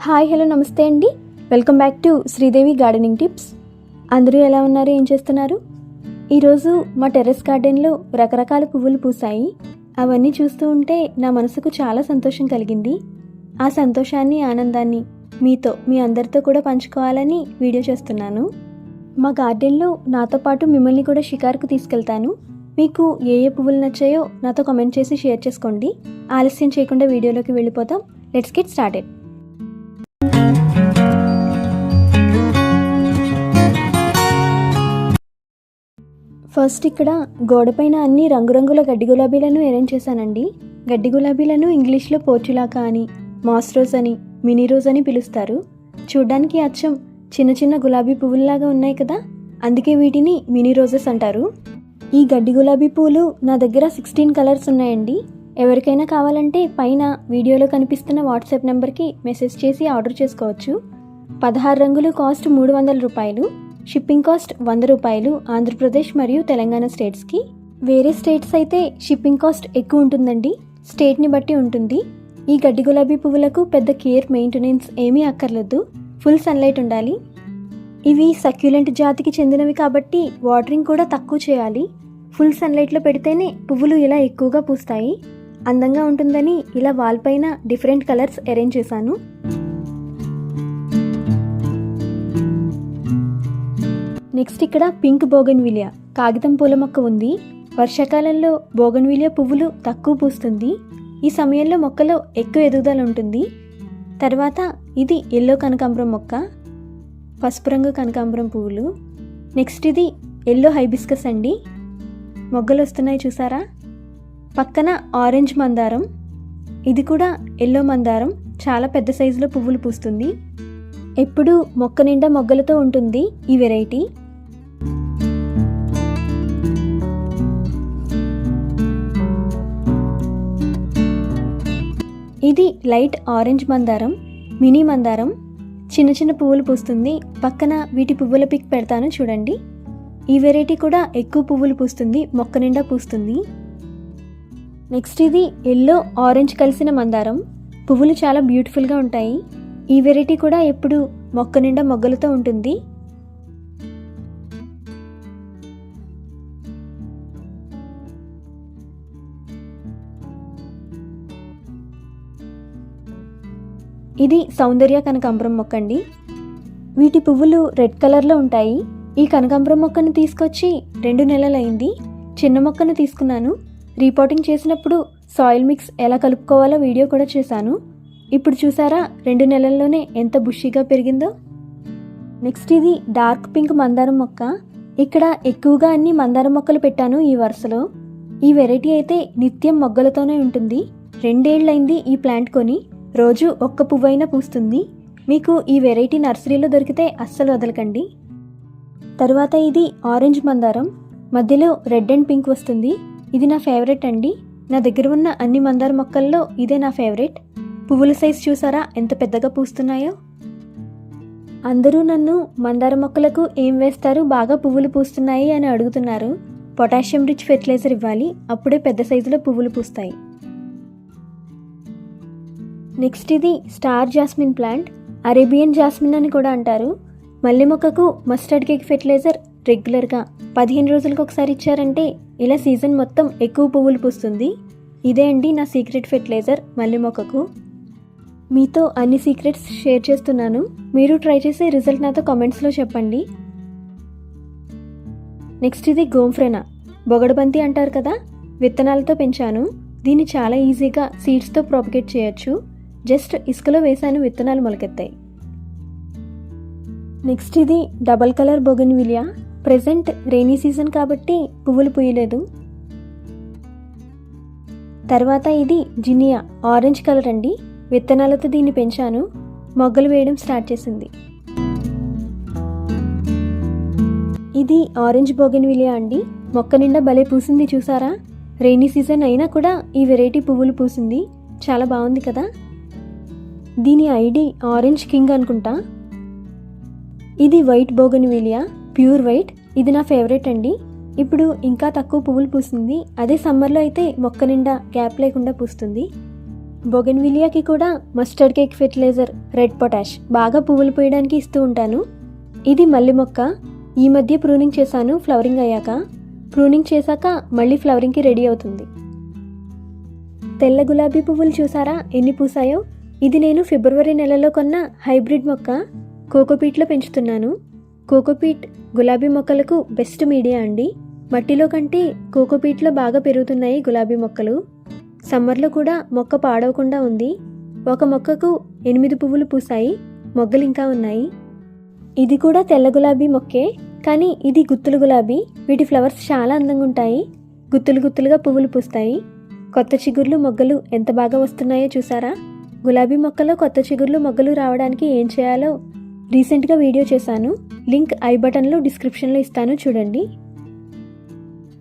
Hi hello నమస్తే అండి. Welcome back to Sridevi gardening tips. అందరూ ఎలా ఉన్నారు? ఏం చేస్తున్నారు? ఈరోజు మా టెర్రస్ గార్డెన్లో రకరకాల పువ్వులు పూసాయి అవన్నీ చూస్తూ ఉంటే నా మనసుకు చాలా సంతోషం కలిగింది. ఆ సంతోషాన్ని ఆనందాన్ని మీతో మీ అందరితో కూడా పంచుకోవాలని వీడియో చేస్తున్నాను. మా గార్డెన్లో నాతో పాటు మిమ్మల్ని కూడా షికారుకు తీసుకెళ్తాను. మీకు ఏ ఏ పువ్వులు నచ్చాయో నాతో కమెంట్ చేసి షేర్ చేసుకోండి. ఆలస్యం చేయకుండా వీడియోలోకి వెళ్ళిపోతాం లెట్స్ గెట్ స్టార్టెడ్. ఫస్ట్ ఇక్కడ గోడపైన అన్ని రంగురంగుల గడ్డి గులాబీలను అరేంజ్ చేశానండి. గడ్డి గులాబీలను ఇంగ్లీష్లో పోర్చులాకా అని మాస్ రోజ్ అని మినీ రోజ్ అని పిలుస్తారు. చూడ్డానికి అచ్చం చిన్న చిన్న గులాబీ పువ్వుల్లాగా ఉన్నాయి కదా? అందుకే వీటిని మినీ రోజెస్ అంటారు. ఈ గడ్డి గులాబీ పూలు నా దగ్గర సిక్స్టీన్ కలర్స్ ఉన్నాయండి. ఎవరికైనా కావాలంటే పైన వీడియోలో కనిపిస్తున్న వాట్సాప్ నెంబర్కి మెసేజ్ చేసి ఆర్డర్ చేసుకోవచ్చు. పదహారు రంగులు కాస్ట్ మూడు వందల రూపాయలు. షిప్పింగ్ కాస్ట్ వంద రూపాయలు ఆంధ్రప్రదేశ్ మరియు తెలంగాణ స్టేట్స్కి వేరే స్టేట్స్ అయితే షిప్పింగ్ కాస్ట్ ఎక్కువ ఉంటుందండి. స్టేట్ని బట్టి ఉంటుంది. ఈ గడ్డి గులాబీ పువ్వులకు పెద్ద కేర్ మెయింటెనెన్స్ ఏమీ అక్కర్లేదు. ఫుల్ సన్లైట్ ఉండాలి. ఇవి సక్యులెంట్ జాతికి చెందినవి కాబట్టి వాటరింగ్ కూడా తక్కువ చేయాలి. ఫుల్ సన్లైట్లో పెడితేనే పువ్వులు ఇలా ఎక్కువగా పూస్తాయి. అందంగా ఉంటుందని ఇలా వాల్ పైన డిఫరెంట్ కలర్స్ అరేంజ్ చేశాను. నెక్స్ట్ ఇక్కడ పింక్ బోగన్విలియా కాగితం పూల మొక్క ఉంది. వర్షాకాలంలో బోగన్విలియా పువ్వులు తక్కువ పూస్తుంది. ఈ సమయంలో మొక్కలో ఎక్కువ ఎదుగుదల ఉంటుంది. తర్వాత ఇది ఎల్లో కనకాంబరం మొక్క పసుపు రంగు కనకాంబరం పువ్వులు. నెక్స్ట్ ఇది ఎల్లో హైబిస్కస్ అండి. మొగ్గలు వస్తున్నాయి చూసారా? పక్కన ఆరెంజ్ మందారం. ఇది కూడా ఎల్లో మందారం. చాలా పెద్ద సైజులో పువ్వులు పూస్తుంది. ఎప్పుడు మొక్క నిండా మొగ్గలతో ఉంటుంది ఈ వెరైటీ. ఇది లైట్ ఆరెంజ్ మందారం మినీ మందారం. చిన్న చిన్న పువ్వులు పూస్తుంది. పక్కన వీటి పువ్వుల పిక్ పెడతాను చూడండి. ఈ వెరైటీ కూడా ఎక్కువ పువ్వులు పూస్తుంది. మొక్క నిండా పూస్తుంది. నెక్స్ట్ ఇది ఎల్లో ఆరెంజ్ కలిసిన మందారం. పువ్వులు చాలా బ్యూటిఫుల్గా ఉంటాయి. ఈ వెరైటీ కూడా ఎప్పుడు మొక్క నిండా మొగ్గలతో ఉంటుంది. ఇది సౌందర్య కనకాంబరం మొక్క అండి వీటి పువ్వులు రెడ్ కలర్లో ఉంటాయి. ఈ కనకాంబరం మొక్కను తీసుకొచ్చి రెండు నెలలైంది. చిన్న మొక్కను తీసుకున్నాను. రీపోటింగ్ చేసినప్పుడు సాయిల్ మిక్స్ ఎలా కలుపుకోవాలో వీడియో కూడా చేశాను. ఇప్పుడు చూసారా రెండు నెలల్లోనే ఎంత బుషీగా పెరిగిందో. నెక్స్ట్ ఇది డార్క్ పింక్ మందారం మొక్క. ఇక్కడ ఎక్కువగా అన్ని మందారం మొక్కలు పెట్టాను ఈ వరుసలో. ఈ వెరైటీ అయితే నిత్యం మొగ్గలతోనే ఉంటుంది. రెండేళ్ళైంది ఈ ప్లాంట్ కొని. రోజు ఒక్క పువ్వైనా పూస్తుంది. మీకు ఈ వెరైటీ నర్సరీలో దొరికితే అస్సలు వదలకండి. తర్వాత ఇది ఆరెంజ్ మందారం. మధ్యలో రెడ్ అండ్ పింక్ వస్తుంది. ఇది నా ఫేవరెట్ అండి. నా దగ్గర ఉన్న అన్ని మందార మొక్కల్లో ఇదే నా ఫేవరెట్. పువ్వుల సైజ్ చూసారా? ఎంత పెద్దగా పూస్తున్నాయో. అందరూ నన్ను మందార మొక్కలకు ఏం వేస్తారు? బాగా పువ్వులు పూస్తున్నాయి అని అడుగుతున్నారు. పొటాషియం రిచ్ ఫెర్టిలైజర్ ఇవ్వాలి. అప్పుడే పెద్ద సైజులో పువ్వులు పూస్తాయి. నెక్స్ట్ ఇది star jasmine plant. Arabian jasmine అని కూడా అంటారు. మల్లె మొక్కకు మస్టర్డ్ కేక్ ఫెర్టిలైజర్ రెగ్యులర్గా పదిహేను రోజులకు ఒకసారి ఇచ్చారంటే ఇలా సీజన్ మొత్తం ఎక్కువ పువ్వులు పూస్తుంది. ఇదే అండి నా సీక్రెట్ ఫెర్టిలైజర్ మల్లె మొక్కకు. మీతో అన్ని సీక్రెట్స్ షేర్ చేస్తున్నాను. మీరు ట్రై చేసే రిజల్ట్ నాతో కామెంట్స్లో చెప్పండి. నెక్స్ట్ ఇది గోంఫ్రెనా. బొగడబంతి అంటారు కదా విత్తనాలతో పెంచాను. దీన్ని చాలా ఈజీగా సీడ్స్తో ప్రాపగేట్ చేయొచ్చు. జస్ట్ ఇసుకలో వేసాను విత్తనాలు మొలకెత్తాయి. నెక్స్ట్ ఇది double colour bougainvillea present rainy season కాబట్టి పువ్వులు పూయలేదు. తర్వాత ఇది జినియా ఆరెంజ్ కలర్ అండి. విత్తనాలతో దీన్ని పెంచాను. మొగ్గలు వేయడం స్టార్ట్ చేసింది. ఇది ఆరెంజ్ బోగన్విలియా అండి. మొక్క నిండా భలే పూసింది చూసారా? రెయినీ సీజన్ అయినా కూడా ఈ వెరైటీ పువ్వులు పూసింది. చాలా బాగుంది కదా? దీని ఐడి ఆరెంజ్ కింగ్ అనుకుంటా? ఇది వైట్ బోగన్విలియా ప్యూర్ వైట్. ఇది నా ఫేవరెట్ అండి. ఇప్పుడు ఇంకా తక్కువ పువ్వులు పూస్తుంది అదే సమ్మర్లో అయితే మొక్క నిండా గ్యాప్ లేకుండా పూస్తుంది. బొగన్విలియాకి కూడా mustard cake fertiliser red potash బాగా పువ్వులు పోయడానికి ఇస్తూ ఉంటాను. ఇది మల్లి మొక్క. ఈ మధ్య ప్రూనింగ్ చేశాను ఫ్లవరింగ్ అయ్యాక. ప్రూనింగ్ చేశాక మళ్ళీ ఫ్లవరింగ్కి రెడీ అవుతుంది. తెల్ల గులాబీ పువ్వులు చూసారా? ఎన్ని పూసాయో? ఇది నేను ఫిబ్రవరి నెలలో కొన్న హైబ్రిడ్ మొక్క కోకోపీట్లో పెంచుతున్నాను. కోకోపీట్ గులాబీ మొక్కలకు బెస్ట్ మీడియా అండి. మట్టిలో కంటే కోకోపీట్లో బాగా పెరుగుతున్నాయి గులాబీ మొక్కలు. సమ్మర్లో కూడా మొక్క పాడవకుండా ఉంది. ఒక మొక్కకు ఎనిమిది పువ్వులు పూసాయి మొగ్గలు ఇంకా ఉన్నాయి. ఇది కూడా తెల్ల గులాబీ మొక్కే కానీ ఇది గుత్తులు గులాబీ. వీటి ఫ్లవర్స్ చాలా అందంగా ఉంటాయి. గుత్తులు గుత్తులుగా పువ్వులు పూస్తాయి. కొత్త చిగుర్లు మొగ్గలు ఎంత బాగా వస్తున్నాయో చూసారా? గులాబీ మొక్కలో కొత్త చిగుర్లు మొగ్గలు రావడానికి ఏం చేయాలో రీసెంట్గా వీడియో చేశాను. లింక్ ఐ బటన్లో డిస్క్రిప్షన్లో ఇస్తాను చూడండి.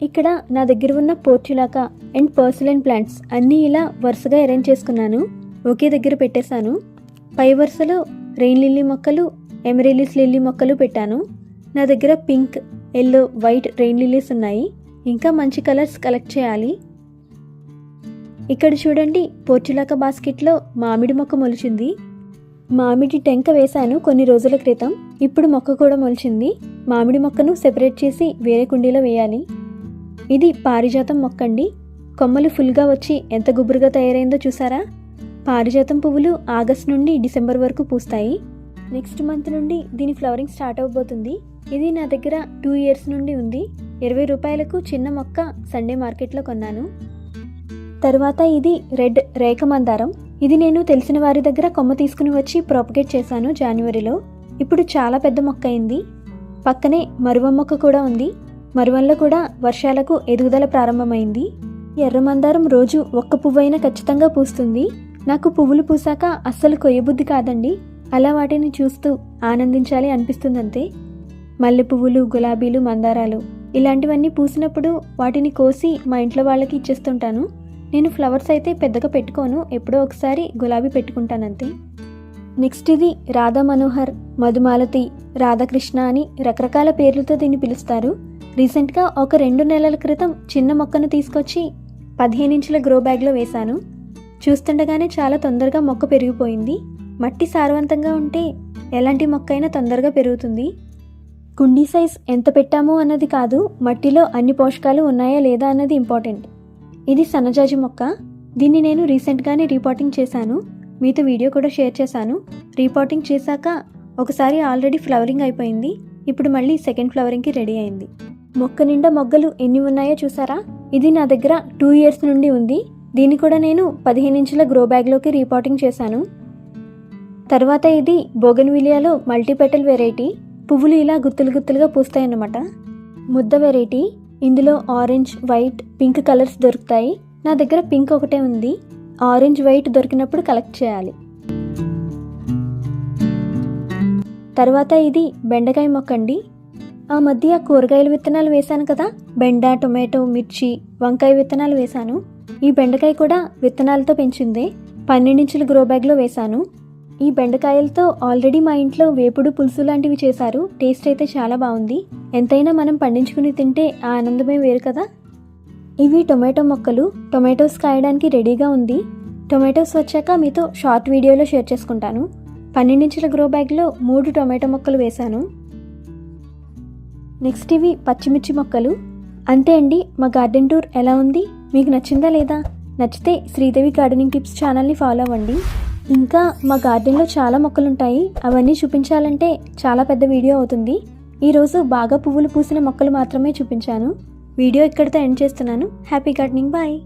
ఇక్కడ నా దగ్గర ఉన్న పోర్చులాక అండ్ పర్సలైన్ ప్లాంట్స్ అన్నీ ఇలా వరుసగా అరేంజ్ చేసుకున్నాను. ఒకే దగ్గర పెట్టేశాను. పై వరుసలో రెయిన్ లిల్లీ మొక్కలు ఎమరేలిస్ లిల్లీ మొక్కలు పెట్టాను. నా దగ్గర pink yellow white rain lilies ఉన్నాయి. ఇంకా మంచి కలర్స్ కలెక్ట్ చేయాలి. ఇక్కడ చూడండి పోర్చులాక బాస్కెట్లో మామిడి మొక్క మొలిచింది. మామిడి టెంక వేశాను కొన్ని రోజుల క్రితం. ఇప్పుడు మొక్క కూడా మొలిచింది. మామిడి మొక్కను సెపరేట్ చేసి వేరే కుండీలో వేయాలి. ఇది పారిజాతం మొక్క అండి. కొమ్మలు ఫుల్గా వచ్చి ఎంత గుబురుగా తయారైందో చూసారా? పారిజాతం పువ్వులు ఆగస్ట్ నుండి డిసెంబర్ వరకు పూస్తాయి. నెక్స్ట్ మంత్ నుండి దీని ఫ్లవరింగ్ స్టార్ట్ అవబోతుంది. ఇది నా దగ్గర టూ ఇయర్స్ నుండి ఉంది. ఇరవై రూపాయలకు చిన్న మొక్క సండే మార్కెట్లో కొన్నాను. తర్వాత ఇది రెడ్ రేఖ మందారం ఇది నేను తెలిసిన వారి దగ్గర కొమ్మ తీసుకుని వచ్చి ప్రాపగేట్ చేశాను జనవరిలో ఇప్పుడు చాలా పెద్ద మొక్క అయింది. పక్కనే మరువ మొక్క కూడా ఉంది. మరువంలో కూడా వర్షాలకు ఎదుగుదల ప్రారంభమైంది. ఎర్ర మందారం రోజు ఒక్క పువ్వైనా ఖచ్చితంగా పూస్తుంది. నాకు పువ్వులు పూసాక అస్సలు కొయ్యబుద్ధి కాదండి. అలా వాటిని చూస్తూ ఆనందించాలి అనిపిస్తుందంతే. మల్లె పువ్వులు గులాబీలు మందారాలు ఇలాంటివన్నీ పూసినప్పుడు వాటిని కోసి మా ఇంట్లో వాళ్ళకి ఇచ్చేస్తుంటాను. నేను ఫ్లవర్స్ అయితే పెద్దగా పెట్టుకోను ఎప్పుడో ఒకసారి గులాబీ పెట్టుకుంటానంతే. నెక్స్ట్ ఇది రాధా మనోహర్ మధుమాలతి రాధాకృష్ణ అని రకరకాల పేర్లతో దీన్ని పిలుస్తారు. రీసెంట్గా ఒక రెండు నెలల క్రితం చిన్న మొక్కను తీసుకొచ్చి పదిహేను ఇంచుల గ్రో బ్యాగ్లో వేశాను. చూస్తుండగానే చాలా తొందరగా మొక్క పెరిగిపోయింది. మట్టి సారవంతంగా ఉంటే ఎలాంటి మొక్క అయినా తొందరగా పెరుగుతుంది. కుండీ సైజ్ ఎంత పెట్టామో అన్నది కాదు మట్టిలో అన్ని పోషకాలు ఉన్నాయా లేదా అన్నది ఇంపార్టెంట్. ఇది సన్నజాజి మొక్క. దీన్ని నేను రీసెంట్గానే రీపాటింగ్ చేశాను. మీతో వీడియో కూడా షేర్ చేశాను. రీపాటింగ్ చేశాక ఒకసారి ఆల్రెడీ ఫ్లవరింగ్ అయిపోయింది. ఇప్పుడు మళ్ళీ సెకండ్ ఫ్లవరింగ్కి రెడీ అయింది. మొక్క నిండా మొగ్గలు ఎన్ని ఉన్నాయో చూసారా? ఇది నా దగ్గర టూ ఇయర్స్ నుండి ఉంది. దీన్ని కూడా నేను పదిహేను ఇంచుల గ్రో బ్యాగ్లోకి రీపాటింగ్ చేశాను. తర్వాత ఇది బోగన్విలియాలో మల్టీపెటల్ వెరైటీ. పువ్వులు ఇలా గుత్తులు గుత్తులుగా పూస్తాయన్నమాట. ముద్ద వెరైటీ. ఇందులో ఆరెంజ్ వైట్ పింక్ కలర్స్ దొరుకుతాయి. నా దగ్గర పింక్ ఒకటే ఉంది. ఆరెంజ్ వైట్ దొరికినప్పుడు కలెక్ట్ చేయాలి. తర్వాత ఇది బెండకాయ మొక్క అండి. ఆ మధ్య కూరగాయల విత్తనాలు వేశాను కదా. బెండ టొమాటో మిర్చి వంకాయ విత్తనాలు వేశాను. ఈ బెండకాయ కూడా విత్తనాలతో పెంచిందే. పన్నెండించుల గ్రో బ్యాగ్లో వేశాను. ఈ బెండకాయలతో ఆల్రెడీ మా ఇంట్లో వేపుడు పులుసు లాంటివి చేశారు. టేస్ట్ అయితే చాలా బాగుంది. ఎంతైనా మనం పండించుకుని తింటే ఆ ఆనందమే వేరు కదా? ఇవి టొమాటో మొక్కలు. టొమాటోస్ కాయడానికి రెడీగా ఉంది. టొమాటోస్ వచ్చాక మీతో షార్ట్ వీడియోలో షేర్ చేసుకుంటాను. పన్నెండించుల గ్రో బ్యాగ్లో మూడు టొమాటో మొక్కలు వేశాను. నెక్స్ట్ ఇవి పచ్చిమిర్చి మొక్కలు. అంతే అండి మా గార్డెన్ టూర్ ఎలా ఉంది? మీకు నచ్చిందా లేదా? నచ్చితే శ్రీదేవి గార్డెనింగ్ టిప్స్ ఛానల్ని ఫాలో అవ్వండి. ఇంకా మా గార్డెన్లో చాలా మొక్కలు ఉంటాయి అవన్నీ చూపించాలంటే చాలా పెద్ద వీడియో అవుతుంది. ఈరోజు బాగా పువ్వులు పూసిన మొక్కలు మాత్రమే చూపించాను. వీడియో ఇక్కడితో ఎండ్ చేస్తున్నాను. Happy gardening. బాయ్.